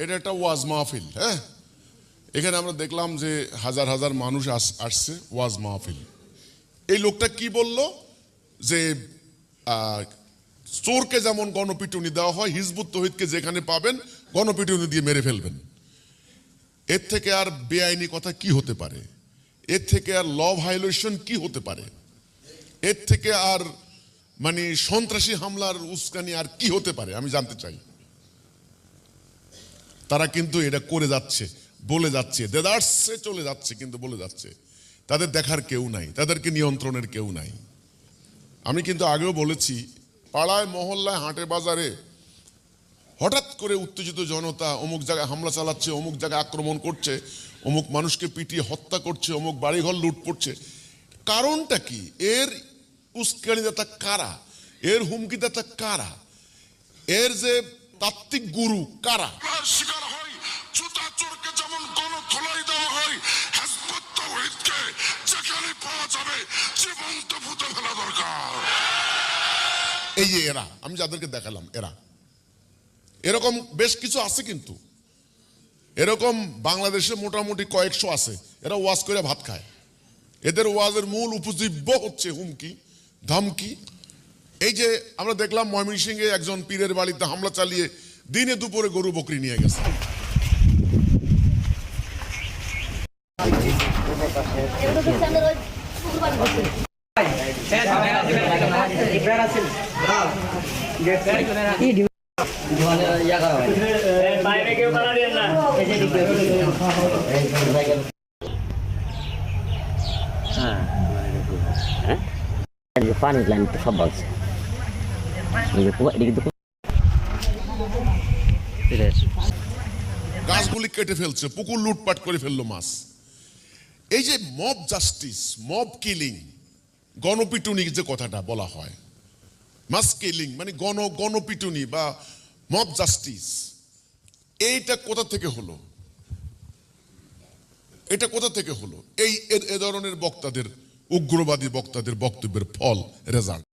এটা একটা ওয়াজ মাহফিল হ্যাঁ? এখানে আমরা দেখলাম যে হাজার হাজার মানুষ আস- আসছে ওয়াজ মাহফিল। এই লোকটা কি বলল? যে চোরকে যেমন গণপিটুনি দেওয়া হয়, হিজবুত তহিদকে যেখানে পাবেন, গণপিটুনি দিয়ে মেরে ফেলবেন। এর থেকে আর বেআইনি কথা কি হতে পারে? এর থেকে আর ল ভায়োলেশন কি হতে পারে? এর থেকে আর মানে সন্ত্রাসী হামলার উস্কানি আর কি হতে পারে? আমি জানতে চাই। তারা কিন্তু এটা করে যাচ্ছে, বলে যাচ্ছে। দেদার্সে চলে যাচ্ছে, কিন্তু বলে যাচ্ছে। তাদের দেখার কেউ নাই, তাদেরকে নিয়ন্ত্রণের কেউ নাই। আমি কিন্তু আগেও বলেছি, পাড়ায়, মহল্লায় হাটে বাজারে হঠাৎ করে উত্তেজিত জনতা অমুক জায়গায় হামলা চালাচ্ছে, অমুক জায়গায় আক্রমণ করছে, অমুক মানুষকে পিটিয়ে হত্যা করছে, অমুক বাড়িঘর লুট করছে। কারণটা কি? এর উস্কানিদাতা কারা? এর হুমকিদাতা কারা? এর যে তাত্ত্বিক গুরু কারা? শিকার হয়? জুতা চোরকে যেমন গণধোলাই দেওয়া হয় হেজবুত তাওহীদকে যেখানে পাওয়া যাবে জীবন্ত পুঁতে ফেলা দরকার। এই যে এরা আমি যাদেরকে দেখালাম এরা। এরকম বেশ কিছু আছে কিন্তু। এরকম বাংলাদেশে মোটামুটি কয়েকশো আছে। এরা ওয়াজ করে ভাত খায়। এদের ওয়াজের মূল উপজীব্য হচ্ছে হুমকি ধমকি এই যে আমরা দেখলাম ময়মনসিংহে একজন পীরের বাড়িতে হামলা চালিয়ে দিনে দুপুরে গরু বকরি নিয়ে গেছে। বাইরে কেউ কারা দেন না এই যে পানি তো সব বলছে। গাছগুলি কেটে ফেলছে, পুকুর লুটপাট করে ফেলল মাছ। এই যে মব জাস্টিস মব কিলিং গণপিটুনি যে কথাটা বলা হয় মাস কিলিং মানে গণ, গণপিটুনি বা মব জাস্টিস এইটা কোথা থেকে হলো? এটা কোথা থেকে হলো? এই এ ধরনের বক্তাদের, উগ্রবাদী বক্তাদের বক্তব্যের ফল রেজাল্ট